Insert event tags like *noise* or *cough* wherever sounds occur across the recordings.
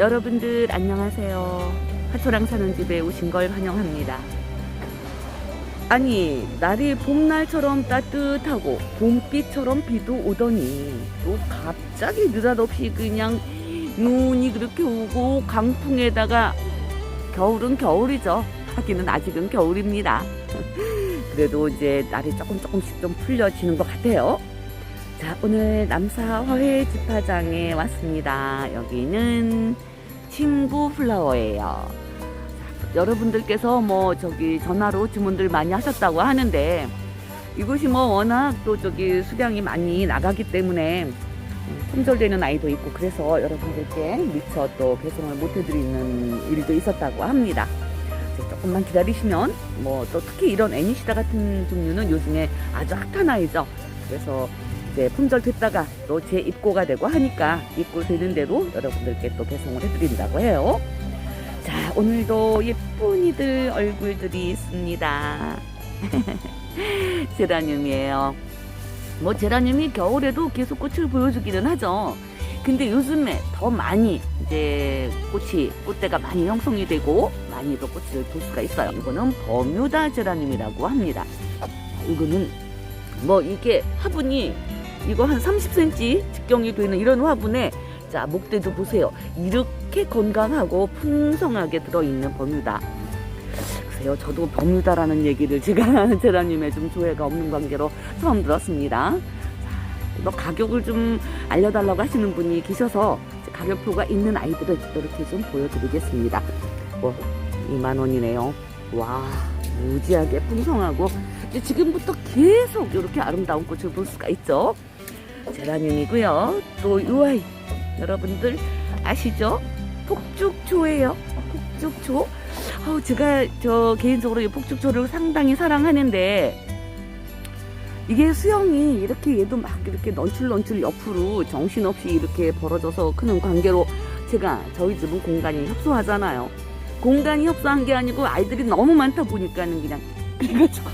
여러분들 안녕하세요. 하초랑 사는 집에 오신 걸 환영합니다. 아니 날이 봄날처럼 따뜻하고 봄비처럼 비도 오더니 또 갑자기 느닷없이 그냥 눈이 그렇게 오고 강풍에다가 겨울은 겨울이죠. 하기는 아직은 겨울입니다. *laughs* 그래도 이제 날이 조금 조금씩 좀 풀려지는 것 같아요. 자, 오늘 남사 화훼 집화장에 왔습니다. 여기는 친구 플라워예요. 자, 여러분들께서 뭐 저기 전화로 주문들 많이 하셨다고 하는데 이곳이 뭐 워낙 또 저기 수량이 많이 나가기 때문에 음, 품절되는 아이도 있고 그래서 여러분들께 미처 또 배송을 못 해드리는 일도 있었다고 합니다. 조금만 기다리시면 뭐 또 특히 이런 애니시다 같은 종류는 요즘에 아주 핫한 아이죠. 그래서 이제 품절 됐다가 또 재입고가 되고 하니까 입고되는 대로 여러분들께 또 배송을 해드린다고 해요. 자, 오늘도 예쁜 이들 얼굴들이 있습니다. *laughs* 제라늄이에요. 뭐 제라늄이 겨울에도 계속 꽃을 보여주기는 하죠. 근데 요즘에 더 많이 이제 꽃이 꽃대가 많이 형성이 되고 많이 더 꽃을 볼 수가 있어요. 이거는 버뮤다 제라늄이라고 합니다. 이거는 뭐 이게 화분이 이거 한 30cm 직경이 되는 이런 화분에 자 목대도 보세요. 이렇게 건강하고 풍성하게 들어있는 버뮤다. 글쎄요, 저도 버뮤다라는 얘기를 제가 *laughs* 제라늄에 좀 조예가 없는 관계로 처음 들었습니다. 자, 뭐 가격을 좀 알려달라고 하시는 분이 계셔서 가격표가 있는 아이들을 이렇게 좀 보여드리겠습니다. 뭐 2만 원이네요. 와 무지하게 풍성하고 지금부터 계속 이렇게 아름다운 꽃을 볼 수가 있죠. 제라늄이고요. 또이 아이 여러분들 아시죠? 폭죽초예요. 폭죽초. 아우 제가 저 개인적으로 이 폭죽초를 상당히 사랑하는데 이게 수영이 이렇게 얘도 막 이렇게 넌출넌출 옆으로 정신없이 이렇게 벌어져서 크는 관계로 제가 저희 집은 공간이 협소하잖아요. 공간이 협소한 게 아니고 아이들이 너무 많다 보니까는 그냥 *laughs* 그래가지고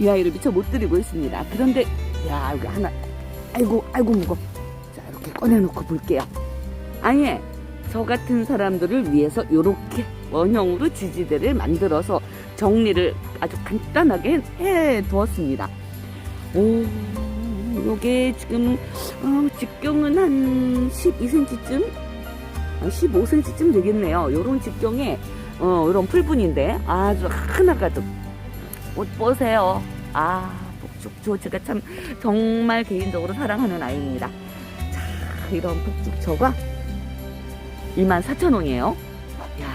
이 아이를 미처 못 드리고 있습니다. 그런데 야 여기 하나 아이고 아이고 무거. 자 이렇게 꺼내놓고 볼게요. 아예 저 같은 사람들을 위해서 이렇게 원형으로 지지대를 만들어서 정리를 아주 간단하게 해 두었습니다. 오, 요게 지금 어, 직경은 한 12cm쯤, 15cm쯤 되겠네요. 요런 직경에 어, 요런 풀분인데 아주 하나가득 옷 보세요. 아, 폭죽초 제가 참 정말 개인적으로 사랑하는 아이입니다. 자, 이런 폭죽초가 24,000원이에요. 야,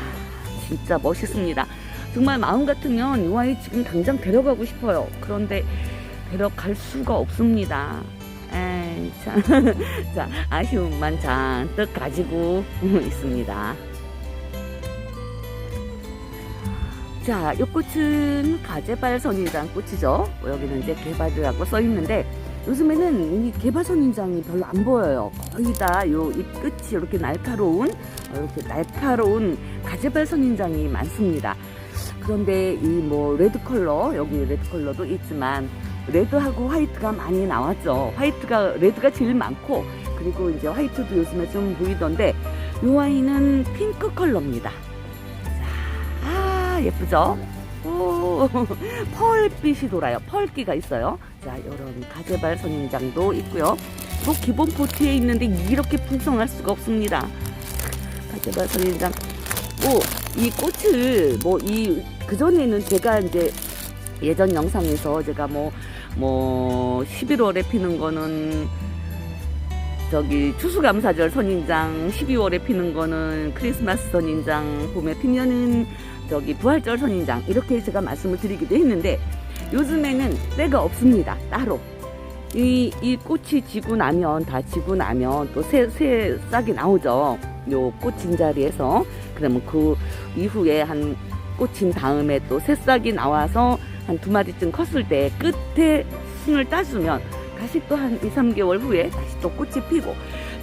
진짜 멋있습니다. 정말 마음 같으면 이 아이 지금 당장 데려가고 싶어요. 그런데 데려갈 수가 없습니다. 에이, 참. *laughs* 자, 아쉬움만 잔뜩 가지고 *laughs* 있습니다. 자, 이 꽃은 가재발 선인장 꽃이죠. 여기는 이제 개발이라고 써 있는데 요즘에는 이 개발 선인장이 별로 안 보여요. 거의 다 요 잎 끝이 이렇게 날카로운 이렇게 날카로운 가재발 선인장이 많습니다. 그런데 이 뭐 레드 컬러 여기 레드 컬러도 있지만 레드하고 화이트가 많이 나왔죠. 화이트가 레드가 제일 많고 그리고 이제 화이트도 요즘에 좀 보이던데 요 아이는 핑크 컬러입니다. 예쁘죠? 오, *laughs* 펄빛이 돌아요. 펄기가 있어요. 자, 이런 가재발 선인장도 있고요. 뭐 기본 포트에 있는데 이렇게 풍성할 수가 없습니다. 가재발 선인장. 뭐 이 꽃을 뭐 이 그전에는 제가 이제 예전 영상에서 제가 뭐, 뭐, 11월에 피는 거는 저기 추수감사절 선인장, 12월에 피는 거는 크리스마스 선인장, 봄에 피면은 저기 부활절 선인장, 이렇게 제가 말씀을 드리기도 했는데 요즘에는 때가 없습니다. 따로. 이, 이 꽃이 지고 나면, 다 지고 나면 또 새, 새 싹이 나오죠. 요 꽃진 자리에서. 그러면 그 이후에 한 꽃인 다음에 또 새싹이 나와서 한 두 마디쯤 컸을 때 끝에 순을 따주면 다시 또 한 2, 3개월 후에 다시 또 꽃이 피고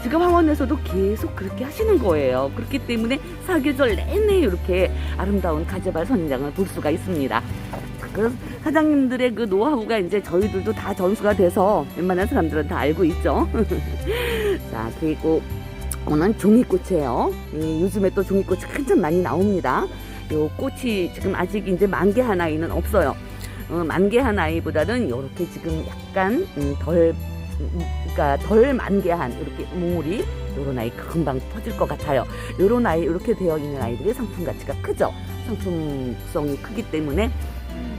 지금 황원에서도 계속 그렇게 하시는 거예요. 그렇기 때문에 사계절 내내 이렇게 아름다운 가재발 선인장을 볼 수가 있습니다. 그래서 사장님들의 그 노하우가 이제 저희들도 다 전수가 돼서 웬만한 사람들은 다 알고 있죠. *laughs* 자, 그리고 요거는 종이꽃이에요. 예, 요즘에 또 종이꽃이 한참 많이 나옵니다. 요 꽃이 지금 아직 이제 만개한 아이는 없어요. 어, 만개한 아이보다는 이렇게 지금 약간 음, 덜, 음, 그러니까 덜 만개한 이렇게 몽울이 요런 아이 금방 퍼질 것 같아요. 요런 아이 이렇게 되어 있는 아이들이 상품 가치가 크죠. 상품성이 크기 때문에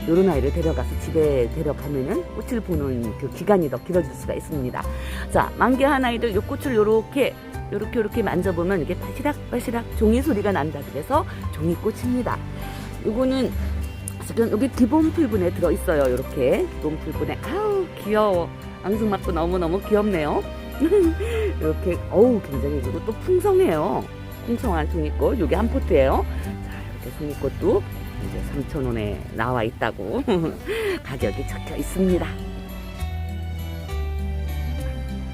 요런 아이를 데려가서 집에 데려가면은 꽃을 보는 그 기간이 더 길어질 수가 있습니다. 자, 만개한 아이들 요 꽃을 요렇게 요렇게 요렇게 만져보면 이게 바시락바시락 종이 소리가 난다 그래서 종이꽃입니다. 요거는 지금 여기 기본 풀분에 들어있어요. 요렇게 기본 풀분에 아우 귀여워. 앙증맞고 너무너무 귀엽네요. *laughs* 이렇게 어우 굉장히 그리고 또 풍성해요. 풍성한 종이꽃 요게 한 포트예요. 자 이렇게 종이꽃도 이제 3,000원에 나와 있다고 *laughs* 가격이 적혀 있습니다.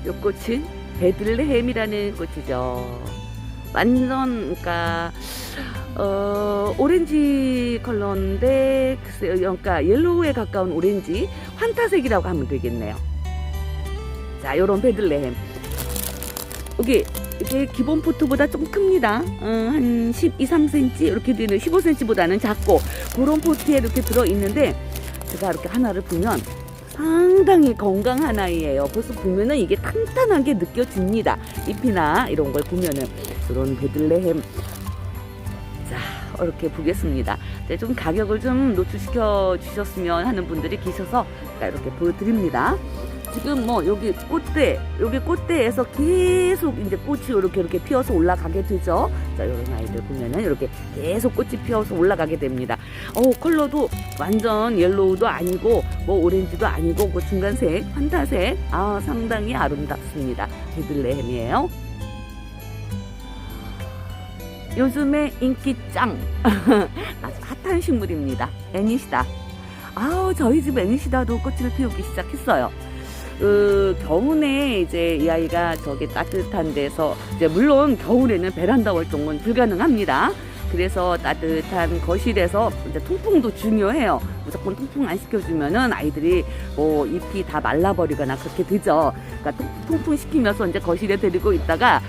요 꽃은 베들레헴이라는 꽃이죠. 완전 그러니까 어, 오렌지 컬러인데 글쎄요, 그러니까 옐로우에 가까운 오렌지 환타색이라고 하면 되겠네요. 자, 요런 베들레헴. 여기 이게 기본 포트보다 좀 큽니다. 어, 한 12, 3cm 이렇게 되는 15cm보다는 작고 그런 포트에 이렇게 들어 있는데 제가 이렇게 하나를 보면 상당히 건강한 아이예요. 벌써 보면은 이게 탄탄하게 느껴집니다. 잎이나 이런 걸 보면은 이런 베들레헴 자 이렇게 보겠습니다. 네, 좀 가격을 좀 노출시켜 주셨으면 하는 분들이 계셔서 이렇게 보여드립니다. 지금 뭐 여기 꽃대 여기 꽃대에서 계속 이제 꽃이 이렇게 이렇게 피어서 올라가게 되죠. 자 이런 아이들 보면은 이렇게 계속 꽃이 피어서 올라가게 됩니다. 어 컬러도 완전 옐로우도 아니고 뭐 오렌지도 아니고 그 중간색 환타색 아 상당히 아름답습니다. 베들레헴이에요. 요즘에 인기 짱 *laughs* 핫한 식물입니다. 애니시다. 아우 저희 집 애니시다도 꽃을 피우기 시작했어요. 그 겨울에 이제 이 아이가 저기 따뜻한 데서 이제 물론 겨울에는 베란다 활동은 불가능합니다. 그래서 따뜻한 거실에서 이제 통풍도 중요해요. 무조건 통풍 안 시켜주면은 아이들이 뭐 잎이 다 말라버리거나 그렇게 되죠. 그러니까 통, 통풍 시키면서 이제 거실에 데리고 있다가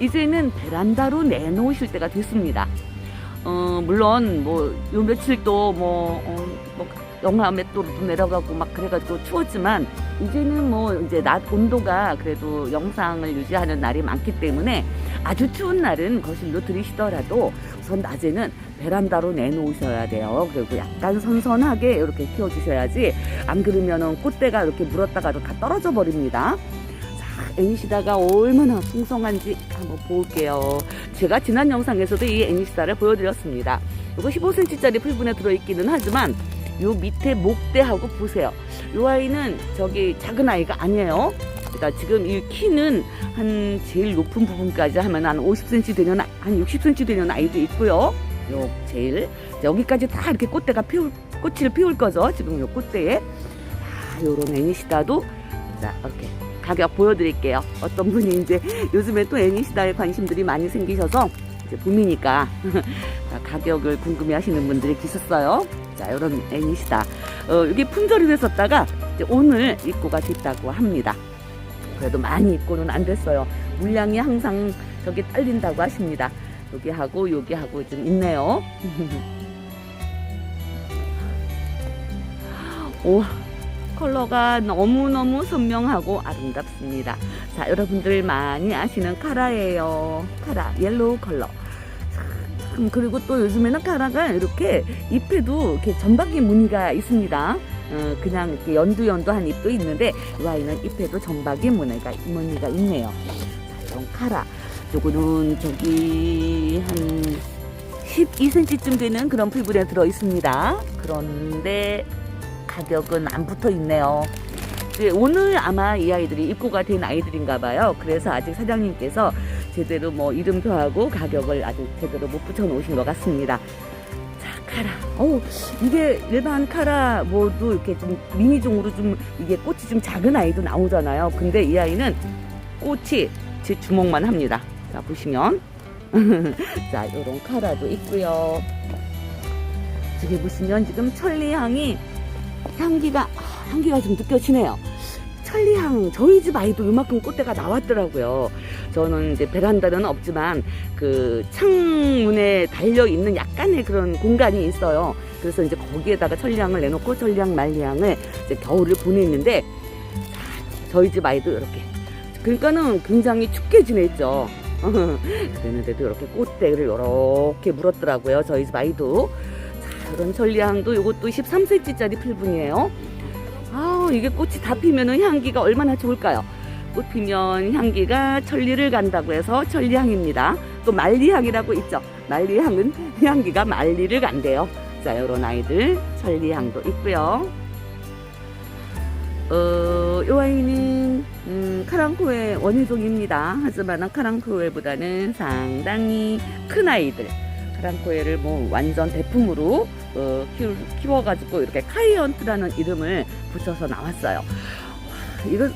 이제는 베란다로 내놓으실 때가 됐습니다. 어, 물론 뭐 요 며칠 또뭐 어, 뭐 영하 몇 도로 내려가고 막 그래가지고 추웠지만 이제는 뭐 이제 낮 온도가 그래도 영상을 유지하는 날이 많기 때문에 아주 추운 날은 거실로 들이시더라도 우선 낮에는 베란다로 내놓으셔야 돼요. 그리고 약간 선선하게 이렇게 키워주셔야지 안 그러면은 꽃대가 이렇게 물었다가도 다 떨어져 버립니다. 자, 애니시다가 얼마나 풍성한지 한번 볼게요. 제가 지난 영상에서도 이 애니시다를 보여드렸습니다. 이거 15cm짜리 풀분에 들어있기는 하지만 요 밑에 목대하고 보세요. 요 아이는 저기 작은 아이가 아니에요. 그러니까 지금 이 키는 한 제일 높은 부분까지 하면 한 50cm 되는 아- 한 60cm 되는 아이도 있고요. 요 제일 여기까지 다 이렇게 꽃대가 피울 꽃을 피울 거죠. 지금 요 꽃대에 자, 요런 애니시다도 자 이렇게 가격 보여드릴게요. 어떤 분이 이제 요즘에 또 애니시다에 관심들이 많이 생기셔서 이제 봄이니까 자, *laughs* 가격을 궁금해 하시는 분들이 계셨어요. 자, 이런 애니시다. 어, 이게 품절이 됐었다가 오늘 입고가 됐다고 합니다. 그래도 많이 입고는 안 됐어요. 물량이 항상 저기 딸린다고 하십니다. 여기 하고 여기 하고 좀 있네요. *laughs* 오, 컬러가 너무너무 선명하고 아름답습니다. 자, 여러분들 많이 아시는 카라예요. 카라, 옐로우 컬러. 참, 그리고 또 요즘에는 카라가 이렇게 잎에도 이렇게 점박이 무늬가 있습니다. 어, 그냥 이렇게 연두연두한 잎도 있는데 이 아이는 잎에도 점박이 무늬가, 무늬가 있네요. 자, 이런 카라. 요거는 저기 한 12cm쯤 되는 그런 풀분에 들어 있습니다. 그런데 가격은 안 붙어 있네요. 오늘 아마 이 아이들이 입고가 된 아이들인가 봐요. 그래서 아직 사장님께서 제대로 뭐 이름표하고 가격을 아직 제대로 못 붙여 놓으신 것 같습니다. 자, 카라. 어우, 이게 일반 카라 뭐도 이렇게 좀 미니종으로 좀 이게 꽃이 좀 작은 아이도 나오잖아요. 근데 이 아이는 꽃이 제 주먹만 합니다. 자, 보시면. *laughs* 자, 요런 카라도 있고요. 저기 보시면 지금 천리향이 향기가 아, 향기가 좀 느껴지네요. 천리향 저희 집 아이도 이만큼 꽃대가 나왔더라고요. 저는 이제 베란다는 없지만 그 창문에 달려 있는 약간의 그런 공간이 있어요. 그래서 이제 거기에다가 천리향을 내놓고 천리향 말리향을 이제 겨울을 보냈는데 자, 저희 집 아이도 이렇게 그러니까는 굉장히 춥게 지냈죠. *laughs* 그랬는데도 이렇게 꽃대를 이렇게 물었더라고요. 저희 집 아이도. 자, 이런 천리향도 이것도 13cm짜리 풀분이에요. 아, 이게 꽃이 다 피면은 향기가 얼마나 좋을까요? 꽃 피면 향기가 천리를 간다고 해서 천리향입니다. 또 말리향이라고 있죠. 말리향은 향기가 말리를 간대요. 자, 요런 아이들 천리향도 있고요. 어, 요 아이는 음, 카랑코의 원효종입니다. 하지만 카랑코에보다는 상당히 큰 아이들. 카랑코에를 뭐 완전 대품으로 어, 키우, 키워가지고 이렇게 카이언트라는 이름을 붙여서 나왔어요. 와, 이거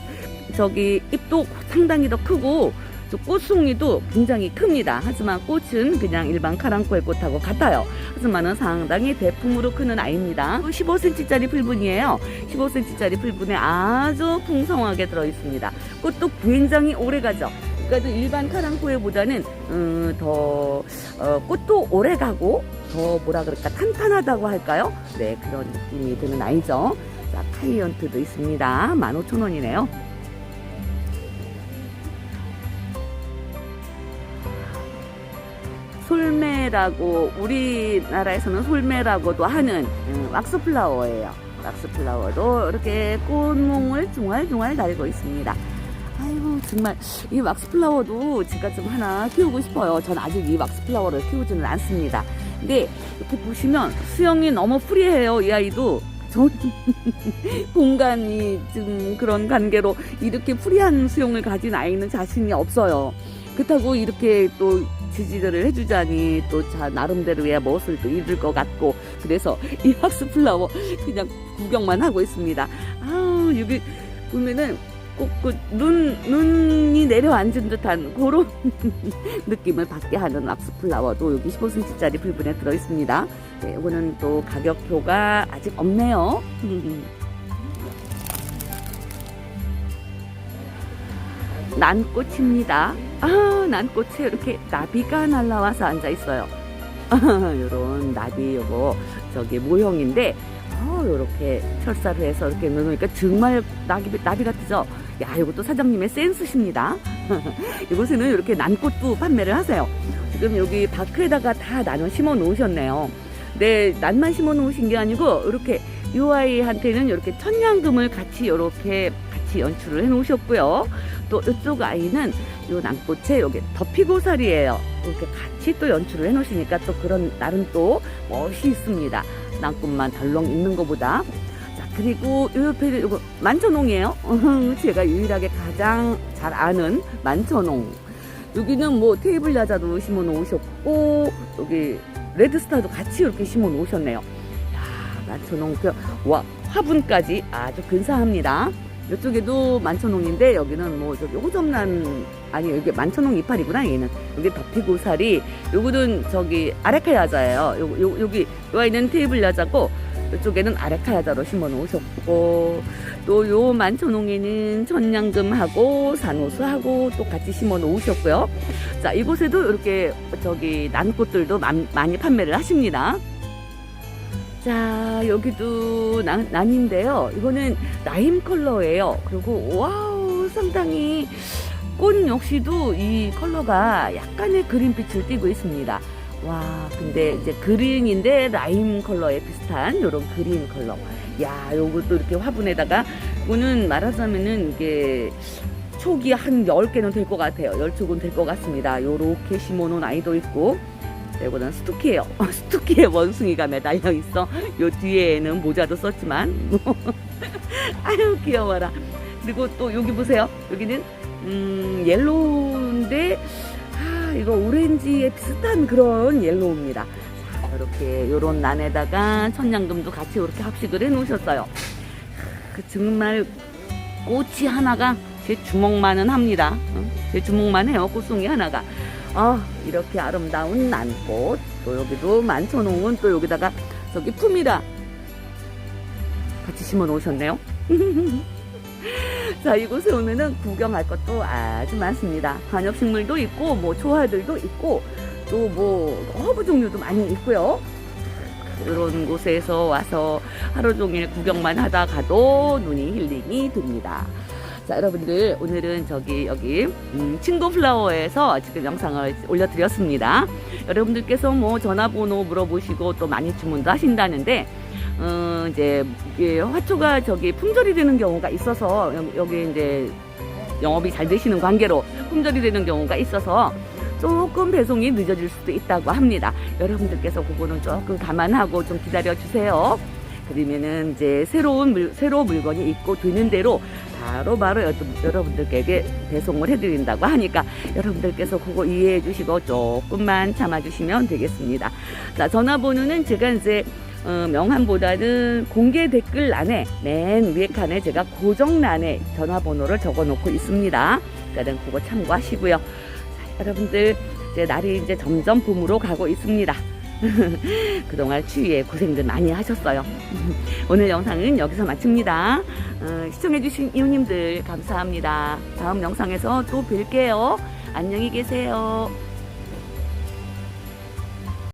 저기 잎도 상당히 더 크고 저 꽃송이도 굉장히 큽니다. 하지만 꽃은 그냥 일반 카랑코의 꽃하고 같아요. 하지만은 상당히 대품으로 크는 아이입니다. 15cm짜리 풀분이에요. 15cm짜리 풀분에 아주 풍성하게 들어 있습니다. 꽃도 굉장히 오래 가죠. 그러니까 일반 카랑코에보다는 음, 더 어, 꽃도 오래 가고 더 뭐라 그럴까 탄탄하다고 할까요? 네 그런 느낌이 드는 아이죠. 자 카이언트도 있습니다. 15,000원이네요. 솔매라고 우리나라에서는 솔매라고도 하는 음, 왁스플라워예요. 왁스플라워도 이렇게 꽃몽을 중알중알 달고 있습니다. 아이고 정말 이 왁스플라워도 제가 좀 하나 키우고 싶어요. 전 아직 이 왁스플라워를 키우지는 않습니다. 근데 이렇게 보시면 수영이 너무 프리해요. 이 아이도. 전 *laughs* 공간이 좀 그런 관계로 이렇게 프리한 수영을 가진 아이는 자신이 없어요. 그렇다고 이렇게 또 지지를 해주자니 또 자 나름대로의 멋을 또 잃을 것 같고 그래서 이 왁스 플라워 그냥 구경만 하고 있습니다. 아 여기 보면은 꼭눈 눈이 내려앉은 듯한 그런 *laughs* 느낌을 받게 하는 왁스 플라워도 여기 15cm짜리 풀분에 들어 있습니다. 네, 이거는 또 가격표가 아직 없네요. *laughs* 난꽃입니다. 아, 난 꽃에 이렇게 나비가 날라와서 앉아 있어요. *laughs* 요런 나비 요거 저기 모형인데 어, 요렇게 철사를 해서 이렇게 넣으니까 정말 나비, 나비 같죠? 야, 이것도 사장님의 센스십니다. *laughs* 이곳에는 이렇게 난꽃도 판매를 하세요. 지금 여기 바크에다가 다 나눠 심어 놓으셨네요. 네, 난만 심어 놓으신 게 아니고 이렇게 이 아이한테는 이렇게 천냥금을 같이 이렇게 같이 연출을 해 놓으셨고요. 또 이쪽 아이는 이 난꽃에 여기 덮이고살이에요. 이렇게 같이 또 연출을 해 놓으시니까 또 그런 나름 또 멋이 있습니다. 난꽃만 덜렁 있는 것보다. 자, 그리고 이 옆에는 이거 만천홍이에요. *laughs* 제가 유일하게 가장 잘 아는 만천홍. 여기는 뭐 테이블 야자도 심어 놓으셨고, 여기 레드스타도 같이 이렇게 심어 놓으셨네요. 야, 만천홍, 그, 와, 화분까지 아주 근사합니다. 이쪽에도 만천홍인데 여기는 뭐 저기 호접란 아니 여기 만천홍 이파리구나 얘는. 여기 덮이고살이 요거는 저기 아레카 야자예요. 요, 요, 여기 요 아이는 테이블 야자고 이쪽에는 아레카 야자로 심어 놓으셨고 또 요 만천홍에는 천냥금하고 산호수하고 또 같이 심어 놓으셨고요. 자 이곳에도 이렇게 저기 난꽃들도 만- 많이 판매를 하십니다 자 여기도 난, 난인데요. 이거는 라임 컬러예요. 그리고 와우 상당히 꽃 역시도 이 컬러가 약간의 그린빛을 띠고 있습니다. 와 근데 이제 그린인데 라임 컬러에 비슷한 요런 그린 컬러. 야 요것도 이렇게 화분에다가 이거는 말하자면은 이게 촉이 한 10개는 될 것 같아요. 10촉은 될 것 같습니다. 요렇게 심어놓은 아이도 있고 이거는 스투키예요. *laughs* 스투키에 원숭이가 매달려 있어. 요 뒤에는 모자도 썼지만 *laughs* 아유 귀여워라. 그리고 또 여기 보세요. 여기는 음, 옐로우인데 아 이거 오렌지에 비슷한 그런 옐로우입니다. 자, 이렇게 요런 난에다가 천냥금도 같이 이렇게 합식을 해 놓으셨어요. 그 정말 꽃이 하나가 제 주먹만은 합니다. 어? 제 주먹만 해요. 꽃송이 하나가. 아, 이렇게 아름다운 난꽃. 또 여기도 만천홍은 또 여기다가 저기 품이라 같이 심어 놓으셨네요. *laughs* 자, 이곳에 오면은 구경할 것도 아주 많습니다. 관엽식물도 있고, 뭐, 초화들도 있고, 또 뭐, 허브 종류도 많이 있고요. 이런 곳에서 와서 하루 종일 구경만 하다 가도 눈이 힐링이 됩니다. 자, 여러분들, 오늘은 저기, 여기, 음, 친구 플라워에서 지금 영상을 올려드렸습니다. 여러분들께서 뭐 전화번호 물어보시고 또 많이 주문도 하신다는데, 어, 이제, 이게 화초가 저기 품절이 되는 경우가 있어서, 여- 여기 이제 영업이 잘 되시는 관계로 품절이 되는 경우가 있어서 조금 배송이 늦어질 수도 있다고 합니다. 여러분들께서 그거는 조금 감안하고 좀 기다려 주세요. 그러면은 이제 새로운 물, 새로 물건이 있고 되는 대로 바로바로 여- 여러분들께 배송을 해드린다고 하니까 여러분들께서 그거 이해해 주시고 조금만 참아주시면 되겠습니다. 자, 전화번호는 제가 이제 어, 명함보다는 공개 댓글란에 맨 위에 칸에 제가 고정란에 전화번호를 적어 놓고 있습니다. 그러니까 그거 참고하시고요. 자, 여러분들 이제 날이 이제 점점 봄으로 가고 있습니다. *laughs* 그동안 추위에 고생들 많이 하셨어요. *laughs* 오늘 영상은 여기서 마칩니다. 어, 시청해주신 이웃님들 감사합니다. 다음 영상에서 또 뵐게요. 안녕히 계세요.